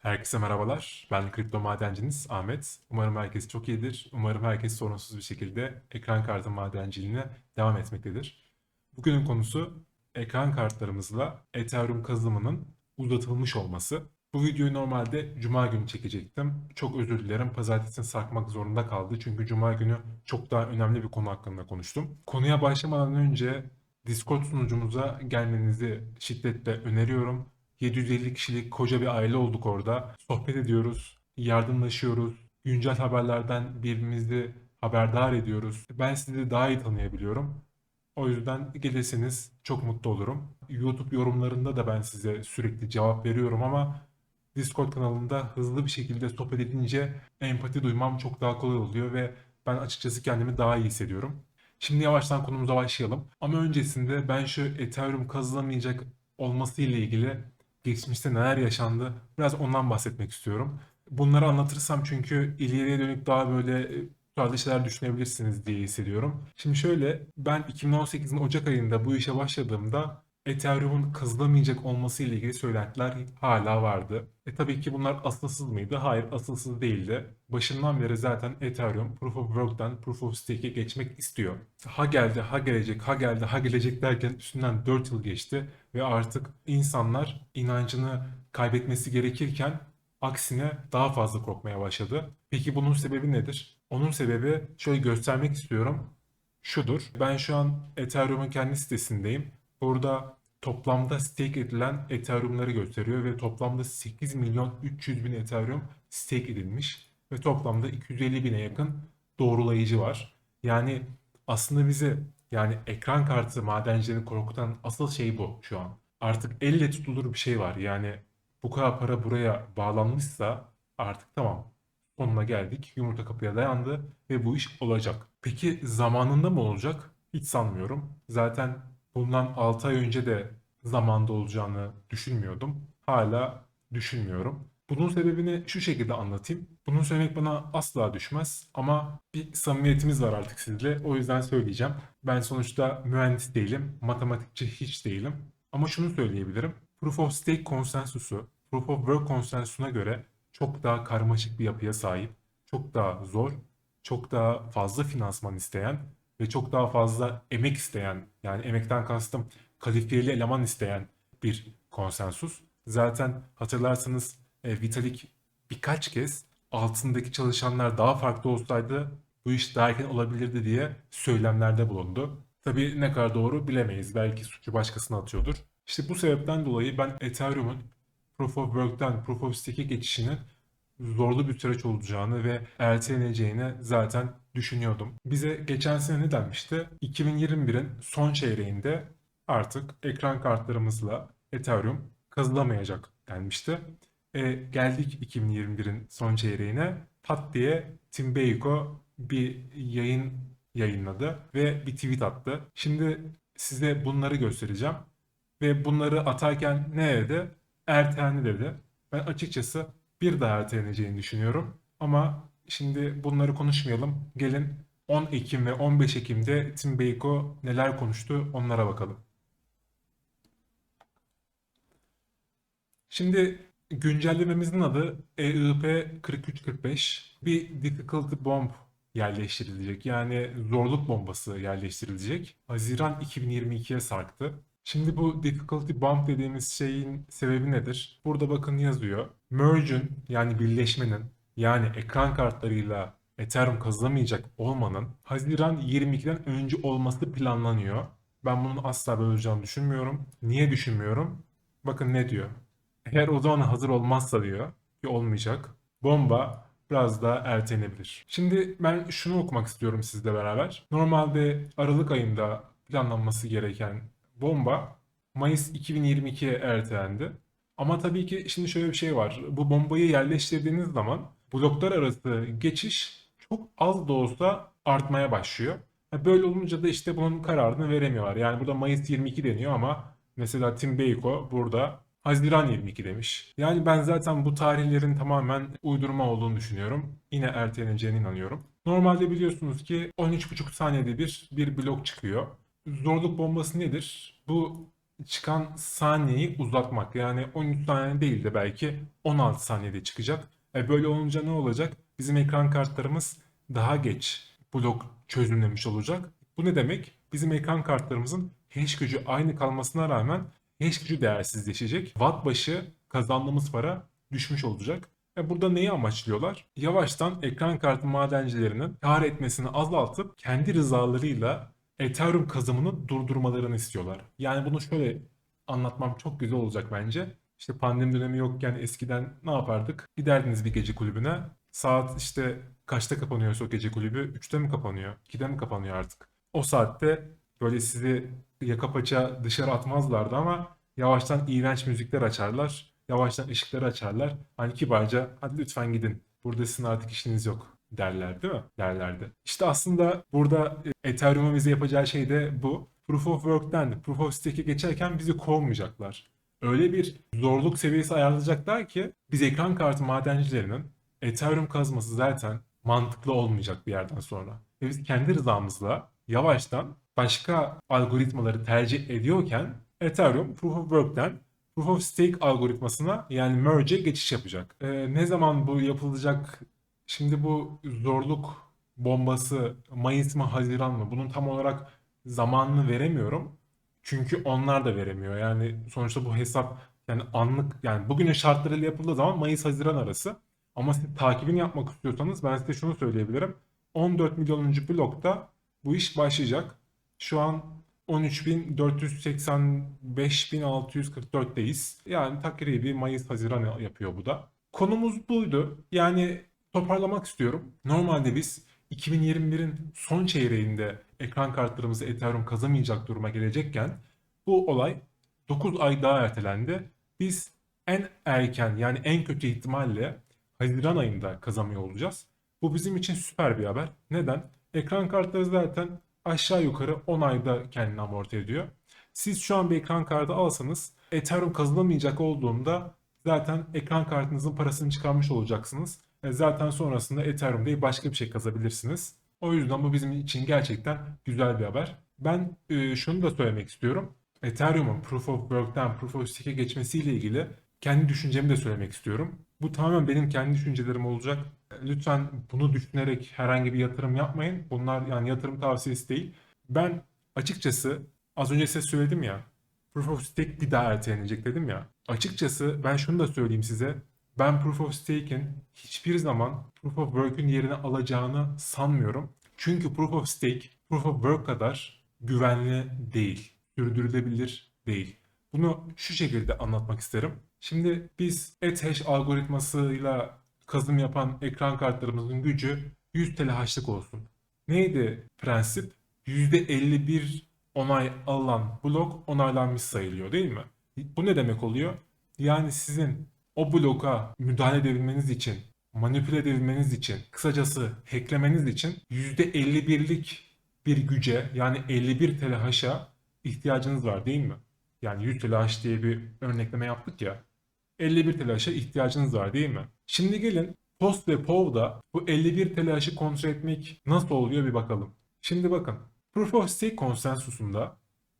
Herkese merhabalar. Ben kripto madenciniz Ahmet. Umarım herkes çok iyidir. Umarım herkes sorunsuz bir şekilde ekran kartı madenciliğine devam etmektedir. Bugünün konusu ekran kartlarımızla Ethereum kazımının uzatılmış olması. Bu videoyu normalde Cuma günü çekecektim. Çok özür dilerim. Pazartesini sarkmak zorunda kaldı. Çünkü Cuma günü çok daha önemli bir konu hakkında konuştum. Konuya başlamadan önce Discord sunucumuza gelmenizi şiddetle öneriyorum. 750 kişilik koca bir aile olduk orada. Sohbet ediyoruz, yardımlaşıyoruz. Güncel haberlerden birbirimizi haberdar ediyoruz. Ben sizi daha iyi tanıyabiliyorum. O yüzden gelirseniz çok mutlu olurum. YouTube yorumlarında da ben size sürekli cevap veriyorum ama Discord kanalında hızlı bir şekilde sohbet edince empati duymam çok daha kolay oluyor ve ben açıkçası kendimi daha iyi hissediyorum. Şimdi yavaştan konumuza başlayalım. Ama öncesinde ben şu Ethereum kazılamayacak olması ile ilgili geçmişte neler yaşandı biraz ondan bahsetmek istiyorum. Bunları anlatırsam çünkü ileriye dönük daha böyle e, tutarlı şeyler düşünebilirsiniz diye hissediyorum. Şimdi şöyle ben 2018'in Ocak ayında bu işe başladığımda Ethereum'un kazılamayacak olması ile ilgili söylentiler hala vardı. E tabii ki bunlar asılsız mıydı? Hayır, asılsız değildi. Başından beri zaten Ethereum Proof of Work'tan Proof of Stake'e geçmek istiyor. Ha geldi, ha gelecek, ha geldi, ha gelecek derken üstünden 4 yıl geçti ve artık insanlar inancını kaybetmesi gerekirken aksine daha fazla korkmaya başladı. Peki bunun sebebi nedir? Onun sebebi şöyle göstermek istiyorum. Şudur. Ben şu an Ethereum'un kendi sitesindeyim. Burada toplamda stake edilen Ethereum'ları gösteriyor ve toplamda 8 milyon 300 bin Ethereum stake edilmiş ve toplamda 250 bine yakın doğrulayıcı var. Yani aslında bizi yani ekran kartı madencilerini korkutan asıl şey bu şu an. Artık elle tutulur bir şey var. Yani bu kadar para buraya bağlanmışsa artık tamam sonuna geldik. Yumurta kapıya dayandı ve bu iş olacak. Peki zamanında mı olacak? Hiç sanmıyorum. Zaten bundan 6 ay önce de zamanda olacağını düşünmüyordum. Hala düşünmüyorum. Bunun sebebini şu şekilde anlatayım. Bunu söylemek bana asla düşmez ama bir samimiyetimiz var artık sizle. O yüzden söyleyeceğim. Ben sonuçta mühendis değilim, matematikçi hiç değilim. Ama şunu söyleyebilirim. Proof of Stake konsensusu, Proof of Work konsensusuna göre çok daha karmaşık bir yapıya sahip, çok daha zor, çok daha fazla finansman isteyen ve çok daha fazla emek isteyen, yani emekten kastım kalifiyeli eleman isteyen bir konsensus. Zaten hatırlarsanız e, Vitalik birkaç kez altındaki çalışanlar daha farklı olsaydı bu iş daha erken olabilirdi diye söylemlerde bulundu. Tabii ne kadar doğru bilemeyiz. Belki suçu başkasına atıyordur. İşte bu sebepten dolayı ben Ethereum'un Proof of Work'ten Proof of Stake'e geçişinin zorlu bir süreç olacağını ve erteleneceğini zaten düşünüyordum. Bize geçen sene ne denmişti? 2021'in son çeyreğinde artık ekran kartlarımızla Ethereum kazılamayacak denmişti. E, geldik 2021'in son çeyreğine. Pat diye Tim Beyko bir yayın yayınladı ve bir tweet attı. Şimdi size bunları göstereceğim. Ve bunları atarken ne dedi? Ertelendi dedi. Ben açıkçası bir daha erteleneceğini düşünüyorum. Ama şimdi bunları konuşmayalım. Gelin 10 Ekim ve 15 Ekim'de Tim Beyko neler konuştu onlara bakalım. Şimdi güncellememizin adı EIP 4345. Bir difficulty bomb yerleştirilecek. Yani zorluk bombası yerleştirilecek. Haziran 2022'ye sarktı. Şimdi bu difficulty bomb dediğimiz şeyin sebebi nedir? Burada bakın yazıyor. Merge'ün yani birleşmenin yani ekran kartlarıyla Ethereum kazılamayacak olmanın Haziran 22'den önce olması planlanıyor. Ben bunun asla böyle olacağını düşünmüyorum. Niye düşünmüyorum? Bakın ne diyor. Eğer o zaman hazır olmazsa diyor ki olmayacak. Bomba biraz daha ertelenebilir. Şimdi ben şunu okumak istiyorum sizle beraber. Normalde Aralık ayında planlanması gereken bomba Mayıs 2022'ye ertelendi. Ama tabii ki şimdi şöyle bir şey var. Bu bombayı yerleştirdiğiniz zaman bloklar arası geçiş çok az da olsa artmaya başlıyor. Böyle olunca da işte bunun kararını veremiyorlar. Yani burada Mayıs 22 deniyor ama mesela Tim Beyko burada Haziran 22 demiş. Yani ben zaten bu tarihlerin tamamen uydurma olduğunu düşünüyorum. Yine erteleneceğine inanıyorum. Normalde biliyorsunuz ki 13,5 saniyede bir bir blok çıkıyor. Zorluk bombası nedir? Bu çıkan saniyeyi uzatmak. Yani 13 saniye değil de belki 16 saniyede çıkacak. E böyle olunca ne olacak? Bizim ekran kartlarımız daha geç blok çözümlemiş olacak. Bu ne demek? Bizim ekran kartlarımızın hash gücü aynı kalmasına rağmen hash gücü değersizleşecek. Watt başı kazandığımız para düşmüş olacak. E burada neyi amaçlıyorlar? Yavaştan ekran kartı madencilerinin kar etmesini azaltıp kendi rızalarıyla Ethereum kazımını durdurmalarını istiyorlar. Yani bunu şöyle anlatmam çok güzel olacak bence. İşte pandemi dönemi yokken eskiden ne yapardık? Giderdiniz bir gece kulübüne. Saat işte kaçta kapanıyorsa o gece kulübü? 3'te mi kapanıyor? 2'de mi kapanıyor artık? O saatte böyle sizi yaka paça dışarı atmazlardı ama yavaştan iğrenç müzikler açarlar. Yavaştan ışıkları açarlar. Hani kibarca hadi lütfen gidin. Burada sizin artık işiniz yok derler değil mi? Derlerdi. İşte aslında burada e, Ethereum'un bize yapacağı şey de bu. Proof of Work'ten Proof of Stake'e geçerken bizi kovmayacaklar. Öyle bir zorluk seviyesi ayarlayacaklar ki biz ekran kartı madencilerinin Ethereum kazması zaten mantıklı olmayacak bir yerden sonra. Ve biz kendi rızamızla yavaştan başka algoritmaları tercih ediyorken Ethereum Proof of Work'ten Proof of Stake algoritmasına yani merge'e geçiş yapacak. Ee, ne zaman bu yapılacak? Şimdi bu zorluk bombası Mayıs mı Haziran mı? Bunun tam olarak zamanını veremiyorum. Çünkü onlar da veremiyor. Yani sonuçta bu hesap yani anlık yani bugünün şartlarıyla yapıldığı zaman Mayıs-Haziran arası. Ama siz takibini yapmak istiyorsanız ben size şunu söyleyebilirim. 14 milyonuncu blokta bu iş başlayacak. Şu an 13.485.644'teyiz. Yani takribi Mayıs-Haziran yapıyor bu da. Konumuz buydu. Yani toparlamak istiyorum. Normalde biz 2021'in son çeyreğinde ekran kartlarımızı Ethereum kazamayacak duruma gelecekken bu olay 9 ay daha ertelendi. Biz en erken yani en kötü ihtimalle Haziran ayında kazanmıyor olacağız. Bu bizim için süper bir haber. Neden? Ekran kartları zaten aşağı yukarı 10 ayda kendini amorti ediyor. Siz şu an bir ekran kartı alsanız Ethereum kazanamayacak olduğunda zaten ekran kartınızın parasını çıkarmış olacaksınız. E, Zaten sonrasında Ethereum başka bir şey kazabilirsiniz. O yüzden bu bizim için gerçekten güzel bir haber. Ben e, şunu da söylemek istiyorum. Ethereum'un Proof of Work'ten Proof of Stake'e geçmesiyle ilgili kendi düşüncemi de söylemek istiyorum. Bu tamamen benim kendi düşüncelerim olacak. Lütfen bunu düşünerek herhangi bir yatırım yapmayın. Bunlar yani yatırım tavsiyesi değil. Ben açıkçası az önce size söyledim ya. Proof of Stake bir daha ertelenecek dedim ya. Açıkçası ben şunu da söyleyeyim size. Ben Proof of Stake'in hiçbir zaman Proof of Work'ün yerini alacağını sanmıyorum. Çünkü Proof of Stake, Proof of Work kadar güvenli değil, sürdürülebilir değil. Bunu şu şekilde anlatmak isterim. Şimdi biz Ethash algoritmasıyla kazım yapan ekran kartlarımızın gücü 100 TLH'lık olsun. Neydi prensip? %51 onay alınan blok onaylanmış sayılıyor değil mi? Bu ne demek oluyor? Yani sizin o bloka müdahale edebilmeniz için, manipüle edebilmeniz için, kısacası hacklemeniz için %51'lik bir güce yani 51 TLH'a ihtiyacınız var değil mi? Yani 100 TLH diye bir örnekleme yaptık ya. 51 TLH'a ihtiyacınız var değil mi? Şimdi gelin Post ve POV'da bu 51 TLH'ı kontrol etmek nasıl oluyor bir bakalım. Şimdi bakın. Proof of Stake konsensusunda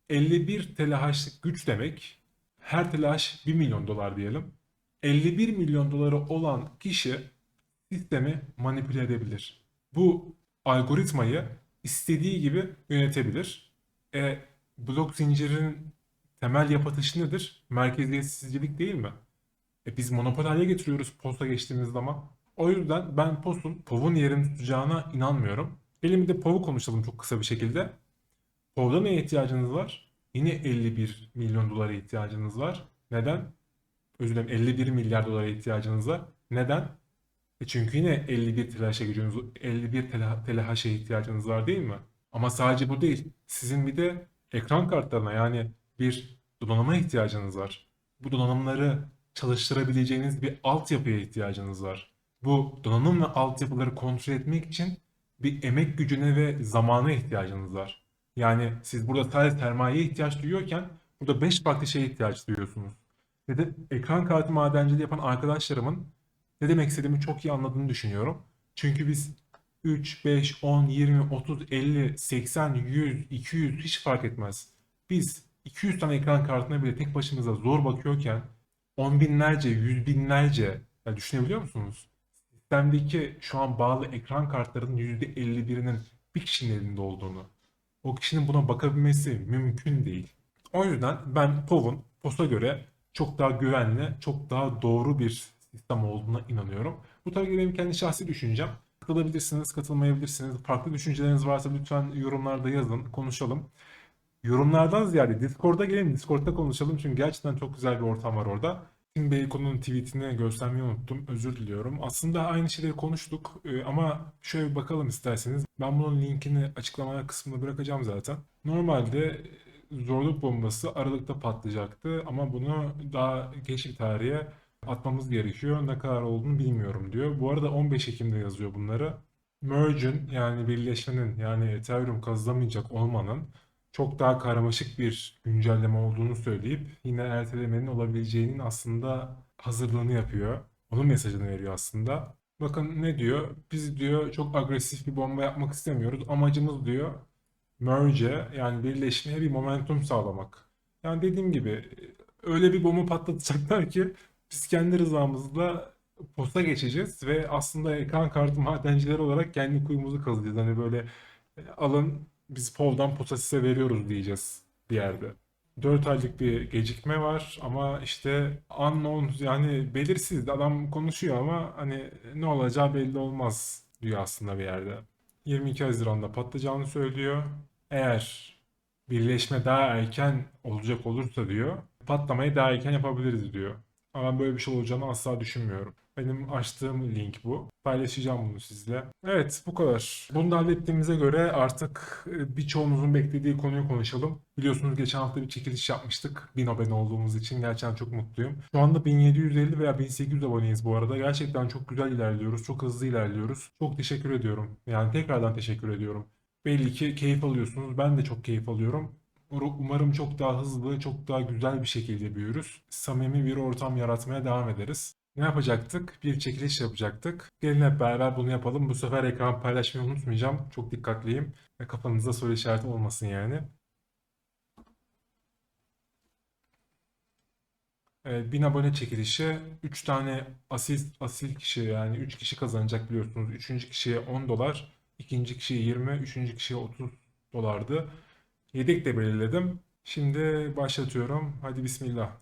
51 TLH'lık güç demek her TLH 1 milyon dolar diyelim. 51 milyon doları olan kişi sistemi manipüle edebilir. Bu algoritmayı istediği gibi yönetebilir. E, blok zincirinin temel yapı nedir? Merkeziyetsizlik değil mi? E, biz monopol hale getiriyoruz POS'a geçtiğimiz zaman. O yüzden ben POS'un POV'un yerini tutacağına inanmıyorum. Gelin bir de POV'u konuşalım çok kısa bir şekilde. POV'da neye ihtiyacınız var? Yine 51 milyon dolara ihtiyacınız var. Neden? Özür dilerim 51 milyar dolara ihtiyacınız var. Neden? E çünkü yine 51 TLH'e gücünüz, 51 TLH'e ihtiyacınız var değil mi? Ama sadece bu değil. Sizin bir de ekran kartlarına yani bir donanıma ihtiyacınız var. Bu donanımları çalıştırabileceğiniz bir altyapıya ihtiyacınız var. Bu donanım ve altyapıları kontrol etmek için bir emek gücüne ve zamana ihtiyacınız var. Yani siz burada sadece sermayeye ihtiyaç duyuyorken burada 5 farklı şeye ihtiyaç duyuyorsunuz. Ve de ekran kartı madenciliği yapan arkadaşlarımın ne demek istediğimi çok iyi anladığını düşünüyorum. Çünkü biz 3, 5, 10, 20, 30, 50, 80, 100, 200 hiç fark etmez. Biz 200 tane ekran kartına bile tek başımıza zor bakıyorken on binlerce, yüz binlerce ya düşünebiliyor musunuz? Sistemdeki şu an bağlı ekran kartlarının %51'inin bir kişinin elinde olduğunu. O kişinin buna bakabilmesi mümkün değil. O yüzden ben POV'un POS'a göre çok daha güvenli, çok daha doğru bir sistem olduğuna inanıyorum. Bu tabii benim kendi şahsi düşüncem. Katılabilirsiniz, katılmayabilirsiniz. Farklı düşünceleriniz varsa lütfen yorumlarda yazın, konuşalım. Yorumlardan ziyade Discord'a gelin, Discord'da konuşalım çünkü gerçekten çok güzel bir ortam var orada. Tim Bacon'un tweetini göstermeyi unuttum. Özür diliyorum. Aslında aynı şeyleri konuştuk e, ama şöyle bir bakalım isterseniz. Ben bunun linkini açıklamalar kısmında bırakacağım zaten. Normalde zorluk bombası Aralık'ta patlayacaktı ama bunu daha geç bir tarihe atmamız gerekiyor. Ne kadar olduğunu bilmiyorum diyor. Bu arada 15 Ekim'de yazıyor bunları. Merge'ün yani birleşmenin yani Ethereum kazılamayacak olmanın çok daha karmaşık bir güncelleme olduğunu söyleyip yine ertelemenin olabileceğinin aslında hazırlığını yapıyor. Onun mesajını veriyor aslında. Bakın ne diyor? Biz diyor çok agresif bir bomba yapmak istemiyoruz. Amacımız diyor merge yani birleşmeye bir momentum sağlamak. Yani dediğim gibi öyle bir bomba patlatacaklar ki biz kendi rızamızla posta geçeceğiz ve aslında ekran kartı madencileri olarak kendi kuyumuzu kazacağız. Hani böyle e, alın biz Pov'dan posta size veriyoruz diyeceğiz bir yerde. 4 aylık bir gecikme var ama işte unknown yani belirsiz adam konuşuyor ama hani ne olacağı belli olmaz diyor aslında bir yerde. 22 Haziran'da patlayacağını söylüyor. Eğer birleşme daha erken olacak olursa diyor patlamayı daha erken yapabiliriz diyor. Ama ben böyle bir şey olacağını asla düşünmüyorum. Benim açtığım link bu. Paylaşacağım bunu sizle. Evet bu kadar. Bunu da hallettiğimize göre artık e, birçoğunuzun beklediği konuyu konuşalım. Biliyorsunuz geçen hafta bir çekiliş yapmıştık. 1000 abone olduğumuz için gerçekten çok mutluyum. Şu anda 1750 veya 1800 aboneyiz bu arada. Gerçekten çok güzel ilerliyoruz. Çok hızlı ilerliyoruz. Çok teşekkür ediyorum. Yani tekrardan teşekkür ediyorum. Belli ki keyif alıyorsunuz. Ben de çok keyif alıyorum. Umarım çok daha hızlı, çok daha güzel bir şekilde büyürüz. Samimi bir ortam yaratmaya devam ederiz. Ne yapacaktık? Bir çekiliş yapacaktık. Gelin hep beraber bunu yapalım. Bu sefer ekran paylaşmayı unutmayacağım. Çok dikkatliyim. Ve kafanızda soru işareti olmasın yani. Evet, 1000 abone çekilişi 3 tane asil, asil kişi yani 3 kişi kazanacak biliyorsunuz. 3. kişiye 10 dolar, ikinci kişiye 20, 3. kişiye 30 dolardı. Yedek de belirledim. Şimdi başlatıyorum. Hadi bismillah.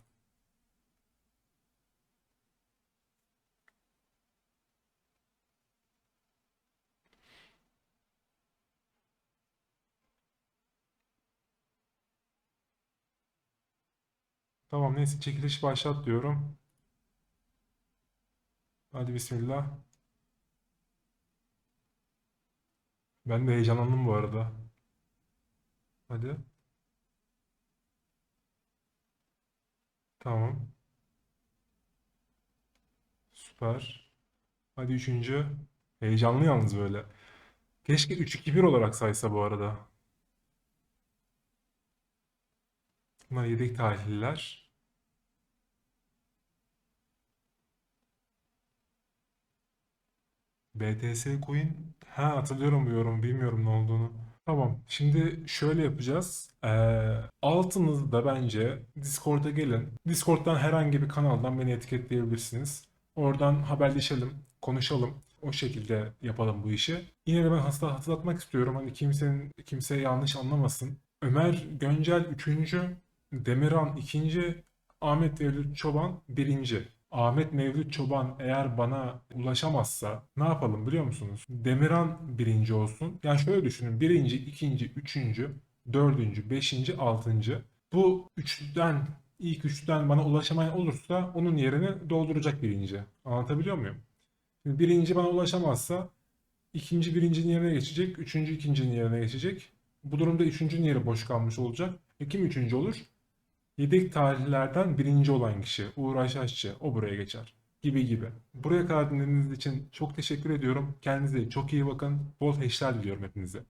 Tamam neyse çekiliş başlat diyorum. Hadi bismillah. Ben de heyecanlandım bu arada. Hadi. Tamam. Süper. Hadi üçüncü. Heyecanlı yalnız böyle. Keşke 3-2-1 olarak saysa bu arada. Bunlar yedek tarihliler. BTS Coin. Ha hatırlıyorum bu yorum. Bilmiyorum ne olduğunu. Tamam. Şimdi şöyle yapacağız. Ee, altınızda bence Discord'a gelin. Discord'dan herhangi bir kanaldan beni etiketleyebilirsiniz. Oradan haberleşelim, konuşalım. O şekilde yapalım bu işi. Yine de ben hasta hatırlatmak istiyorum. Hani kimsenin kimse yanlış anlamasın. Ömer Göncel 3. Demirhan 2. Ahmet Mevlüt Çoban 1. Ahmet Mevlüt Çoban eğer bana ulaşamazsa ne yapalım biliyor musunuz? Demirhan birinci olsun. Yani şöyle düşünün. Birinci, ikinci, üçüncü, dördüncü, beşinci, altıncı. Bu üçten, ilk üçten bana ulaşamayan olursa onun yerini dolduracak birinci. Anlatabiliyor muyum? Şimdi birinci bana ulaşamazsa ikinci birincinin yerine geçecek. Üçüncü ikincinin yerine geçecek. Bu durumda üçüncünün yeri boş kalmış olacak. E kim üçüncü olur? Yedek tarihlerden birinci olan kişi Uğur Aşaşçı o buraya geçer gibi gibi. Buraya kadar dinlediğiniz için çok teşekkür ediyorum. Kendinize çok iyi bakın. Bol heşler diliyorum hepinize.